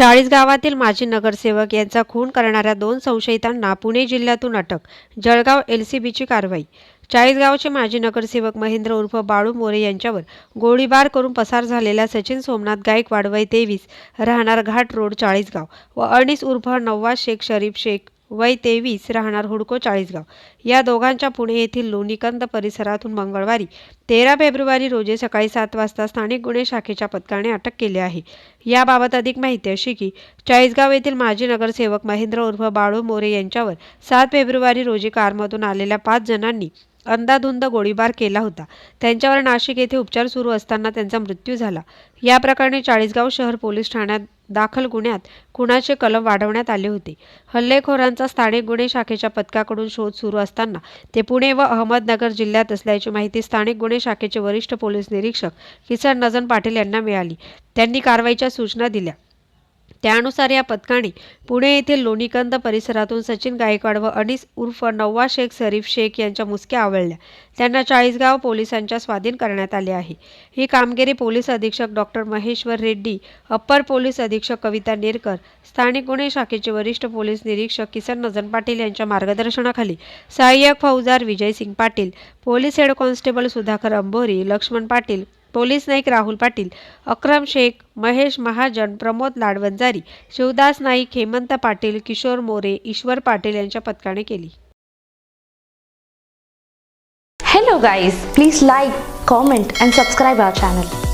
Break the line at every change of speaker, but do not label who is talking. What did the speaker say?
चाळीस गावातील माजी नगरसेवक यांचा खून करणाऱ्या दोन संशयितांना पुणे जिल्ह्यातून अटक जळगाव एल सी बीची कारवाई चाळीसगावचे माजी नगरसेवक महेंद्र उर्फ बाळू मोरे यांच्यावर गोळीबार करून पसार झालेल्या सचिन सोमनाथ गायकवाड वय तेवीस राहणार घाट रोड चाळीसगाव व अनिस उर्फ नव्वाज शेख शरीफ शेख वय तेवीस राहणार हुडको चाळीसगाव. या दोघांच्या पुणे येथील लोणीकंद परिसरातून मंगळवारी तेरा फेब्रुवारी रोजी सकाळी सात वाजता स्थानिक गुन्हे शाखेच्या पथकाने अटक केली आहे. याबाबत अधिक माहिती अशी की चाळीसगाव येथील माजी नगरसेवक महेंद्र उर्फ बाळू मोरे यांच्यावर सात फेब्रुवारी रोजी कारमधून आलेल्या पाच जणांनी अंदाधुंद गोळीबार केला होता. त्यांच्यावर नाशिक येथे उपचार सुरू असताना त्यांचा मृत्यू झाला. या प्रकरणी चाळीसगाव शहर पोलीस ठाण्यात दाखल गुन्ह्यात खुनाचे कलम वाढवण्यात आले होते. हल्लेखोरांचा स्थानिक गुन्हे शाखेच्या पथकाकडून शोध सुरू असताना ते पुणे व अहमदनगर जिल्ह्यात असल्याची माहिती स्थानिक गुन्हे शाखेचे वरिष्ठ पोलीस निरीक्षक किसन नजन पाटील यांना मिळाली. त्यांनी कारवाईच्या सूचना दिल्या. त्यानुसार या पथकाने पुणे येथील लोणीकंद परिसरातून सचिन गायकवाड व अनिस उर्फ नव्वा शेख शरीफ शेख यांच्या मुसक्या आवळल्या. त्यांना चाळीसगाव पोलिसांच्या स्वाधीन करण्यात आले आहे. ही कामगिरी पोलीस अधीक्षक doctor Maheshwar Reddy upper police अधीक्षक कविता नेरकर स्थानिक गुन्हे शाखेचे वरिष्ठ पोलीस निरीक्षक किसन नजन पाटील यांच्या मार्गदर्शनाखाली सहाय्यक फौजदार Vijaysing Patil police head constable Sudhakar Ambori Laxman Patil police Naik Rahul Patil Akram Shaikh Mahesh Mahajan Pramod Ladvanjari Shivdas Naik Hemant Patil Kishor More Ishwar Patil यांच्या पथकाने केली.
Hello guys please like comment and subscribe our channel